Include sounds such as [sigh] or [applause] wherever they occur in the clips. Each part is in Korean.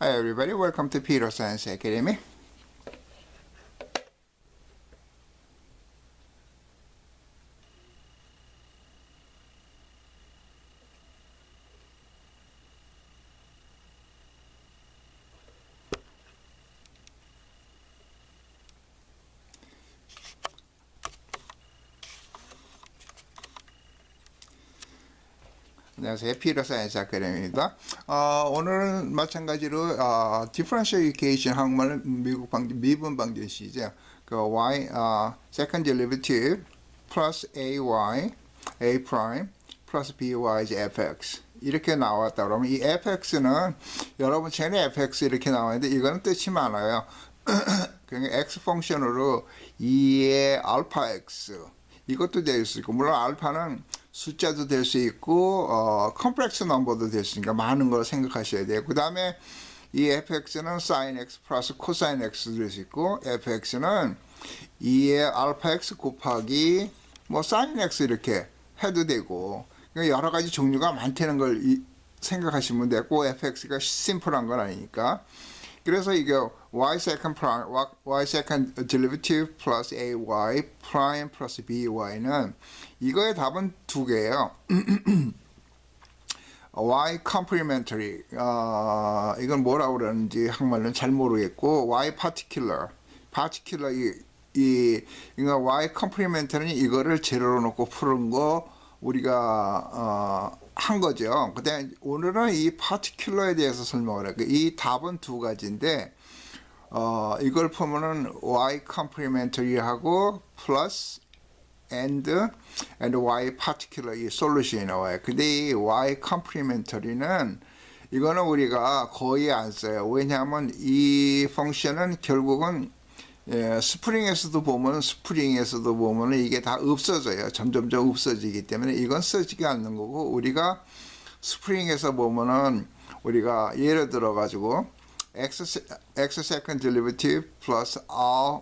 Hi everybody, welcome to Peter Science Academy. 안녕하세요. 사이언스 아카데미입니다. 어, 오늘은 마찬가지로 어, differential equation 한국말 미국 방지 미분 방정식이죠. 그 y 어, second derivative plus ay a prime plus by fx 이렇게 나왔다 그러면 이 fx는 여러분 전에 fx 이렇게 나왔는데 이거는 뜻이 많아요. [clears throat] 그러니까 x 펑션으로 2의 알파 x 이것도 될수 있고 물론 알파는 숫자도 될 수 있고 어 컴플렉스 넘버도 될 수 있으니까 많은 걸 생각하셔야 돼요. 그 다음에 이 fx는 sin x 플러스 코사인 x도 될수 있고 fx는 2의 알파 x 곱하기 뭐 sin x 이렇게 해도 되고 그러니까 여러 가지 종류가 많다는 걸 이, 생각하시면 되고 fx가 심플한 건 아니니까 그래서 이게 y second prime, y second derivative plus ay prime plus by는 이거의 답은 두 개예요. y complementary 어, 이건 뭐라고 그러는지 한말로는 잘 모르겠고 y particular particular 이, 이 그러니까 y complementary는 이거를 제로로 놓고 푸는 거 우리가 어, 한 거죠. 근데 오늘은 이 particular에 대해서 설명을 할게요. 이 답은 두 가지인데 어, 이걸 보면은 y complementary하고 plus and and y particular 이 솔루션이 나와요. 근데 이 y complementary는 이거는 우리가 거의 안 써요. 왜냐하면 이 펑션은 결국은 예, 스프링에서도 보면 스프링에서도 보면 이게 다 없어져요. 점점점 없어지기 때문에 이건 쓰지가 않는 거고 우리가 스프링에서 보면은 우리가 예를 들어 가지고 x x second derivative plus r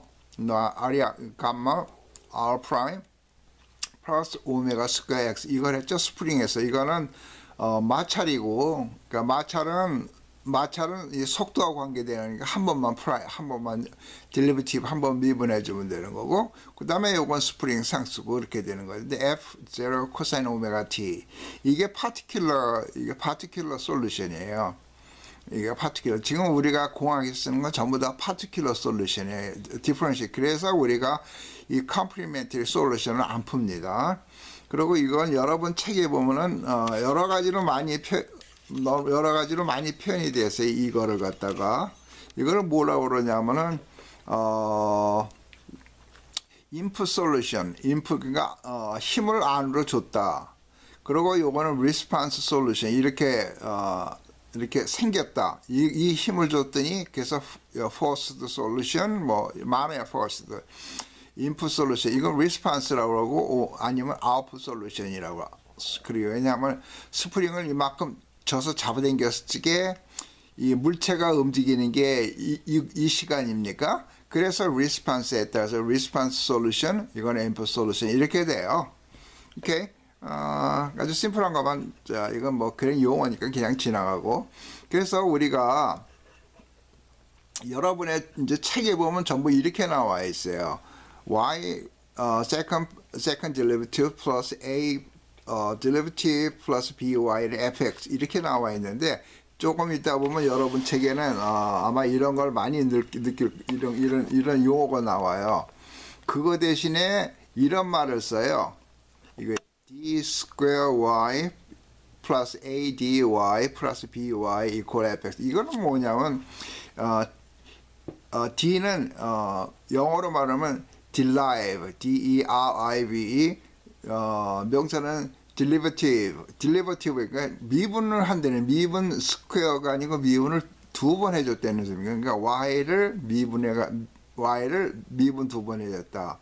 r이야 감마 r prime 플러스 오메가 스퀘어 x 이걸 했죠 스프링에서 이거는 어, 마찰이고 그러니까 마찰은 마찰은 이 속도와 관계되니까 한 번만 프라이 한 번만 딜리버티브 한번 미분해 주면 되는 거고 그 다음에 요건 스프링 상수고 이렇게 되는. 근데 f0 코사인 오메가 t 이게 파티큘러 이게 파티큘러 솔루션이에요. 이게 파티큘러 지금 우리가 공학에 쓰는 건 전부 다 파티큘러 솔루션이에요. 디퍼런시 그래서 우리가 이 컴플리멘터리 솔루션을 안 풉니다. 그리고 이건 여러분 책에 보면은 어 여러 가지로 많이 표, 여러 가지로 많이 표현이 돼서 이거를 갖다가 이거를 뭐라고 그러냐면은 어 인풋 솔루션 인풋 그러니까 어, 힘을 안으로 줬다. 그리고 요거는 리스판스 솔루션 이렇게 어, 이렇게 생겼다. 이, 이 힘을 줬더니 그래서 forced solution 뭐 만에 forced 인풋 솔루션 이건 리스판스라고 그러고 아니면 아웃풋 솔루션이라고 그래요. 왜냐하면 스프링을 이만큼 져서 잡아당겼을 적에 이 물체가 움직이는 게이 이, 이 시간입니까? 그래서 리스판스에 따라서 리스판스 솔루션 이건 인풋 솔루션 이렇게 돼요. 오케이. 어, 아주 심플한 것만 자 이건 뭐 그런 용어니까 그냥 지나가고 그래서 우리가 여러분의 이제 책에 보면 전부 이렇게 나와 있어요. y 어, second second derivative plus a 어, derivative plus by의 fx 이렇게 나와 있는데 조금 있다 보면 여러분 책에는 어, 아마 이런 걸 많이 느낄, 느낄 이런 이런 이런 용어가 나와요. 그거 대신에 이런 말을 써요. 이거 d square y 플러스 a dy 플러스 by equal fx 이거는 뭐냐면 어, 어, d는 어, 영어로 말하면 derive, d-e-r-i-v-e 어, 명사는 derivative, derivative 그러니까 미분을 한다는 미분 스퀘어가 아니고 미분을 두 번 해줬다는 소리입니다. 그러니까 y를 미분해가 y를 미분 두 번 해줬다.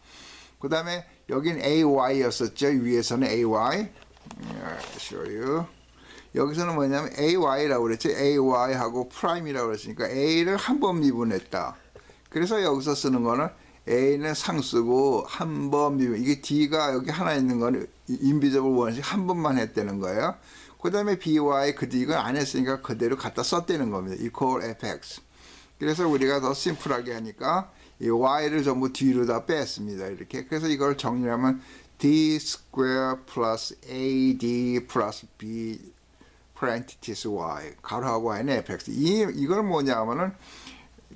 그 다음에 여긴 ay였었죠. 위에서는 ay. show you. 여기서는 뭐냐면 ay라고 그랬죠. ay하고 prime이라고 그랬으니까 a를 한 번 미분했다. 그래서 여기서 쓰는 거는 a는 상수고 한번 미분 이게 d가 여기 하나 있는 거는 인비저블 원식 한 번만 했다는 거예요. 그 다음에 by 그대 이건 안 했으니까 그대로 갖다 썼다는 겁니다. equal fx. 그래서 우리가 더 심플하게 하니까 이 y를 전부 뒤로 다 뺐습니다. 이렇게. 그래서 이걸 정리하면 d square plus ad plus b parenthesis y 가로하고 y는 fx. 이 이걸 뭐냐면은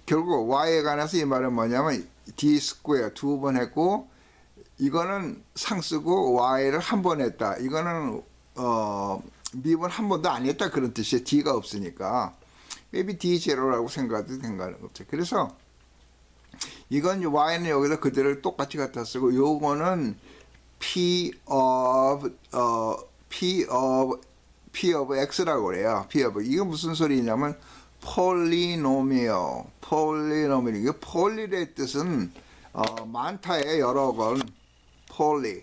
결국 y에 관해서 이 말은 뭐냐면 d 스퀘어 두 번 했고 이거는 상쓰고 y를 한 번 했다. 이거는 어 미분 한 번도 안 했다 그런 뜻이에요. d가 없으니까. maybe d 제로라고 생각해도 된다는 거죠. 그래서 이건 y는 여기다 그대로 똑같이 갖다 쓰고 요거는 p of 어 p of p of x라고 그래요. p of 이거 무슨 소리냐면 폴리노미얼 폴리노미얼 이게 폴리의 뜻은 어, 많다의 여러 건 폴리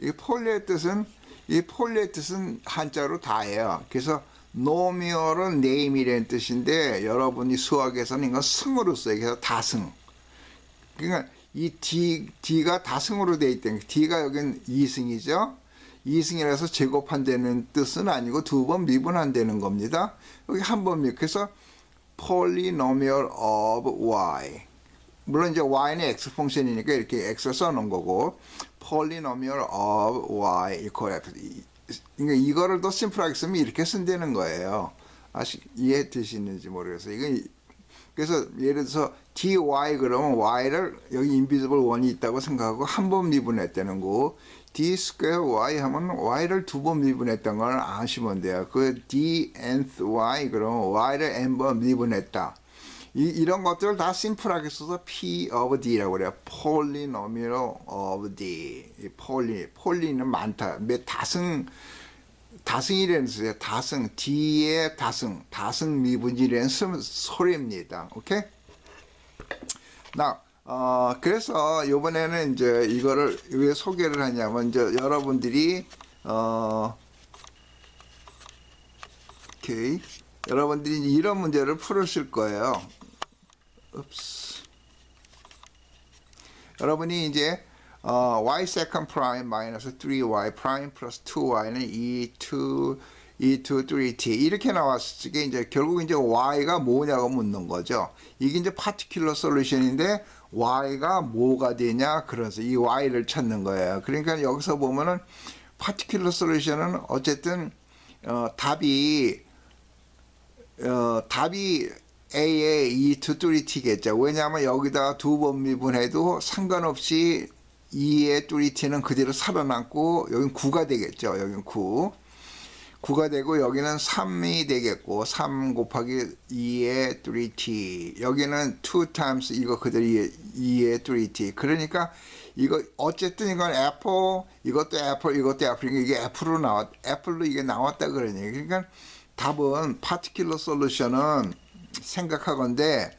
이 폴리의 뜻은 이 폴리의 뜻은 한자로 다예요. 그래서 노미얼은 네임이라는 뜻인데 여러분이 수학에서는 이건 승으로 써요. 그래서 다승. 그러니까 이 D, D가 다승으로 돼게 D가 여긴 2승이죠. 2승이라서 제곱한다는 뜻은 아니고 두 번 미분한다는 겁니다. 여기 한 번 미. 그래서 polynomial of y. 물론 이제 y는 x 펑션이니까 이렇게 x 써놓은 거고 polynomial of y equal 그러니까 이거를 더 심플하게 쓰면 이렇게 쓴다는 거예요. 아시 이해 되시는지 모르겠어요. 이건 그래서 예를 들어서 dy 그러면 y를 여기 인비지블 원이 있다고 생각하고 한 번 미분했다는 거. d 스퀘어 y 하면 y를 두 번 미분했던 걸 아시면 돼요. 그 d nth y 그러면 y를 n 번 미분했다. 이, 이런 것들을 다 심플하게 써서 p of d라고 그래요. polynomial of d. 이 폴리, 폴리는 많다. 몇 다승 다승이라는 뜻이에요. 다승, D의 다승, 다승 미분이라는 소- 소리입니다. 오케이? 나, 어, 그래서 이번에는 이제 이거를 왜 소개를 하냐면, 이제 여러분들이, 어, 오케이. 여러분들이 이런 문제를 풀으실 거예요. 읍스. 여러분이 이제 어, y second prime 마이너스 3y prime 플러스 2y는 2, 2, 2, 2, 3t 이렇게 나왔을 때 이제 결국 이제 y가 뭐냐고 묻는 거죠. 이게 이제 particular solution인데 y가 뭐가 되냐 그래서 이 y를 찾는 거예요. 그러니까 여기서 보면은 particular solution은 어쨌든 어, 답이 어, 답이 A의 2, 2, 3, T겠죠. 왜냐하면 여기다 두번 미분해도 상관없이 2의 3T는 그대로 살아남고 여긴 9가 되겠죠. 여긴 9. 9가 되고 여기는 3이 되겠고 3 곱하기 2의 3t 여기는 2 times 이거 그대로 2의 3t 그러니까 이거 어쨌든 이건 애플 이것도 애플 이것도 애플이니까 이게 애플로 나왔 애플로 이게 나왔다 그러니 그러니까 답은 particular solution은 생각하건데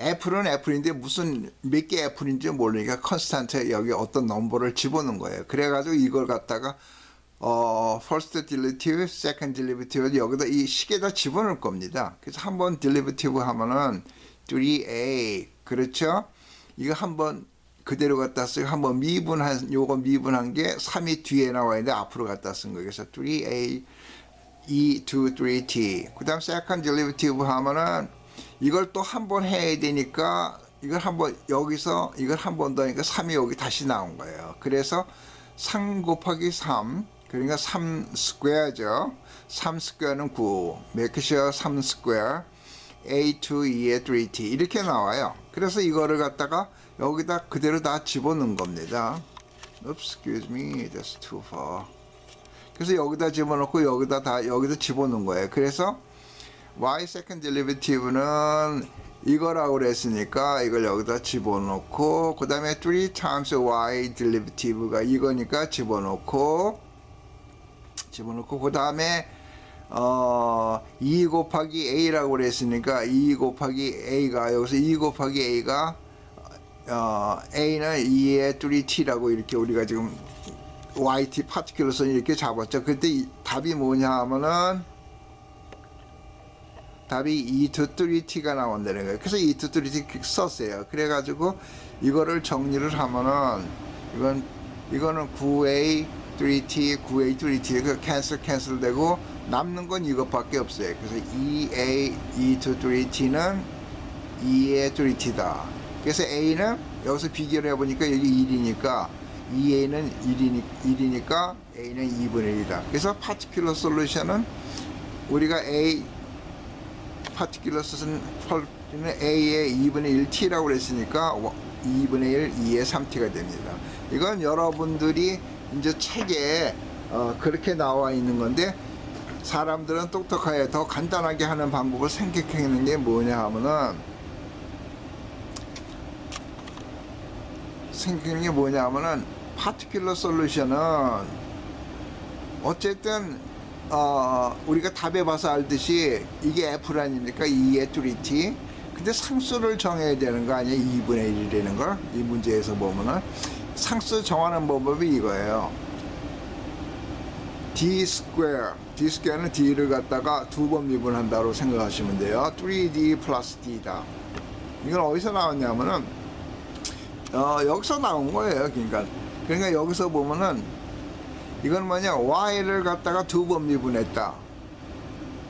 애플은 애플인데 무슨 몇 개 애플인지 모르니까 컨스탄트 여기 어떤 넘버를 집어넣은 거예요. 그래가지고 이걸 갖다가 어 first derivative, 여기다 이 식에다 집어넣을 겁니다. 그래서 한번 derivative 하면은 3a 그렇죠? 이거 한번 그대로 갖다 쓰고 한번 미분한 요거 미분한 게 3이 뒤에 나와 있는데 앞으로 갖다 쓴 거예요. 그래서 3a 2, 2, 3t. 그 다음 second derivative 하면은 이걸 또 한 번 해야 되니까 이걸 한번 여기서 이걸 한 번 더 하니까 3이 여기 다시 나온 거예요. 그래서 3 곱하기 3 그러니까 3 스퀘어죠. 3 스퀘어는 9. 맥시어 3 스퀘어 a 2 2의 3t 이렇게 나와요. 그래서 이거를 갖다가 여기다 그대로 다 집어넣은 겁니다. Excuse me, that's too far. 그래서 여기다 집어넣고 여기다 다 여기다 집어넣은 거예요. 그래서 y second derivative는 이거라고 그랬으니까 이걸 여기다 집어넣고 그 다음에 3 times y derivative가 이거니까 집어넣고 집어넣고 그 다음에 어, 2 곱하기 a라고 그랬으니까 2 곱하기 a가 여기서 2 곱하기 a가 어, a는 2의 3t라고 이렇게 우리가 지금 YT 파티큘러선 이렇게 잡았죠. 그때 이, 답이 뭐냐 하면은 답이 2 to 3t가 나온다는 거예요. 그래서 2 to 3t 썼어요. 그래가지고 이거를 정리를 하면은 이건 이거는 9a 3t, 9a, 3t 그 캔슬 캔슬 되고 남는 건 이것밖에 없어요. 그래서 2a, 2 to 3t는 2의 3t다. 그래서 a는 여기서 비교를 해보니까 여기 1이니까 2a는 1이니, 1이니까 a는 2분의 1이다. 그래서 파티큘러 솔루션은 우리가 a 파티큘러스는 a의 2분의 1t라고 그랬으니까 2분의 1, 2의 3t가 됩니다. 이건 여러분들이 이제 책에 어, 그렇게 나와 있는 건데 사람들은 똑똑하게 더 간단하게 하는 방법을 생각해내는 게 뭐냐 하면은 생각하는 게 뭐냐 하면은 파티큘러 솔루션은 어쨌든 어, 우리가 답에 봐서 알듯이 이게 F 아닙니까? 2의 3t. 근데 상수를 정해야 되는 거 아니에요? 2분의 1이라는 걸. 이 문제에서 보면은. 상수 정하는 방법이 이거예요. d 스퀘어. d 스퀘어는 d를 갖다가 두 번 미분한다고 생각하시면 돼요. 3d 플러스 d다. 이건 어디서 나왔냐면은, 어, 여기서 나온 거예요. 그러니까. 그러니까 여기서 보면은, 이건 뭐냐? Y를 갖다가 두 번 미분했다.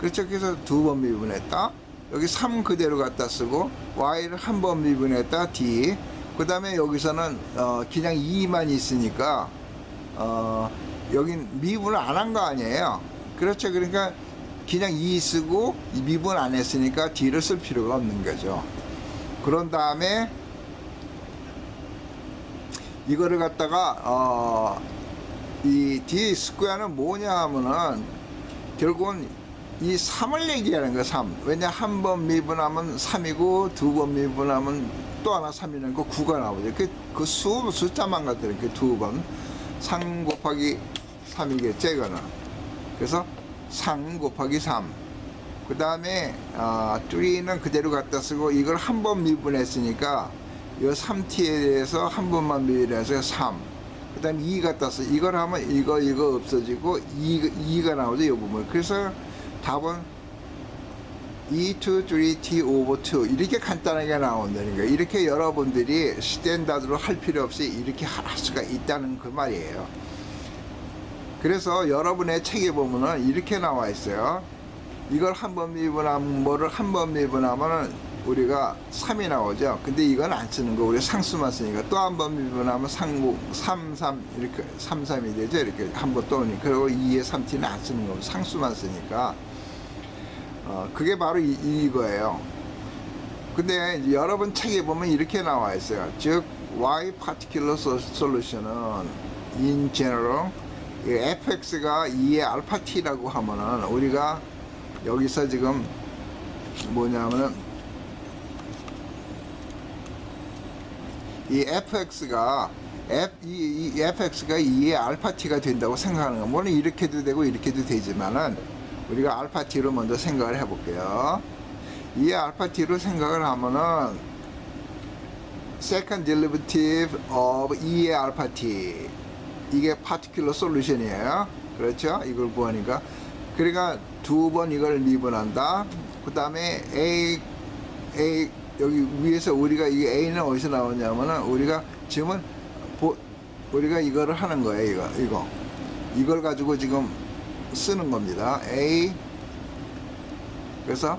그렇죠? 그래서 두 번 미분했다. 여기 3 그대로 갖다 쓰고 y를 한 번 미분했다 d. 그 다음에 여기서는 어, 그냥 2만 있으니까 어, 여긴 미분을 안 한 거 아니에요. 그렇죠? 그러니까 그냥 2 쓰고 이 미분 안 했으니까 d를 쓸 필요가 없는 거죠. 그런 다음에 이거를 갖다가 어, 이 D 스퀘어는 뭐냐 하면은 결국은 이 3을 얘기하는 거야 3 왜냐 한 번 미분하면 3이고 두 번 미분하면 또 하나 3이라는 거 9가 나오죠 그, 그 수, 숫자만 갖다 이렇게 두번3 곱하기 3이겠죠 이거는. 그래서 3 곱하기 3그 다음에 어, 3는 그대로 갖다 쓰고 이걸 한 번 미분했으니까 이 3t에 대해서 한 번만 미분해서 3 그 다음에 2 갖다 써. 이걸 하면 이거, 이거 없어지고 2, 2가 나오죠. 이 부분. 그래서 답은 2, 2, 3, t over 2. 이렇게 간단하게 나온다는 거예요. 이렇게 여러분들이 스탠다드로 할 필요 없이 이렇게 할 수가 있다는 그 말이에요. 그래서 여러분의 책에 보면은 이렇게 나와 있어요. 이걸 한 번 미분하면 뭐를 한 번 미분하면은 우리가 3이 나오죠. 근데 이건 안 쓰는 거. 우리 상수만 쓰니까 또 한번 미분하면 3, 3, 3 이렇게 3, 3이 되죠. 이렇게 한 번 또 오니. 그리고 2에 3t는 안 쓰는 거고 상수만 쓰니까 어, 그게 바로 이, 이거예요. 근데 여러분 책에 보면 이렇게 나와 있어요. 즉 y particular solution은 in general 이 fx가 2의 알파 t라고 하면은 우리가 여기서 지금 뭐냐면은 이 fx가 f, 이, 이 fx가 2의 알파 t가 된다고 생각하는 거. 물론 이렇게도 되고 이렇게도 되지만은 우리가 알파 t로 먼저 생각을 해 볼게요. 2의 알파 t로 생각을 하면은 second derivative of 2의 알파 t 이게 particular solution이에요. 그렇죠? 이걸 구하니까. 그러니까 두 번 이걸 미분한다. 그 다음에 a a 여기 위에서 우리가 이 A는 어디서 나오냐면은 우리가 지금은 보, 우리가 이거를 하는 거예요 이거 이거. 이걸 가지고 지금 쓰는 겁니다. A. 그래서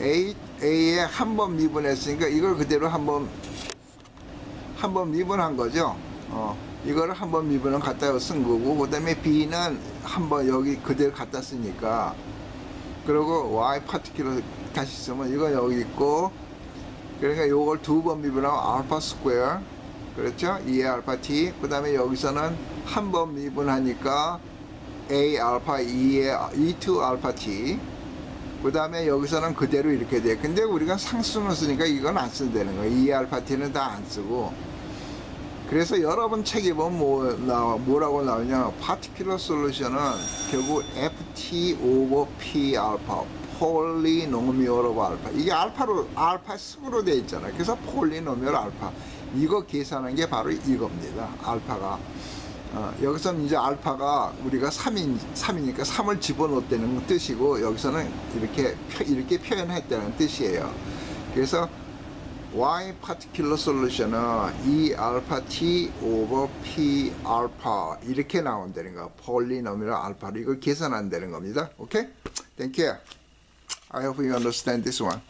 A A에 한 번 미분했으니까 이걸 그대로 한번 한 번 미분한 거죠. 어 이거를 한 번 미분은 갖다 쓴 거고 그 다음에 B는 한 번 여기 그대로 갖다 쓰니까. 그리고 Y 파티큘러 다시 쓰면 이거 여기 있고 그러니까 요걸 두 번 미분하면 알파 스퀘어 그렇죠? 2의 알파 t 그 다음에 여기서는 한 번 미분하니까 a 알파 2의 2 알파 t 그 다음에 여기서는 그대로 이렇게 돼. 근데 우리가 상수는 쓰니까 이건 안 쓴다는 거예요. 2의 알파 t는 다 안 쓰고. 그래서 여러분 책에 보면 뭐 나와, 뭐라고 나오냐 particular solution은 결국 ft over p 알파 폴리노미얼 오브 알파 이게 알파로 알파 승으로 되어 있잖아요 그래서 폴리노미얼 알파 이거 계산한 게 바로 이겁니다 알파가 어, 여기서는 이제 알파가 우리가 3인, 3이니까 3을 집어넣었다는 뜻이고 여기서는 이렇게 표, 이렇게 표현했다는 뜻이에요 그래서 y particular solution은 e 알파 t over p 알파 이렇게 나온다는 거. 폴리노미널 알파를 이거 계산한다는 겁니다. 오케이? You. I hope you understand this one.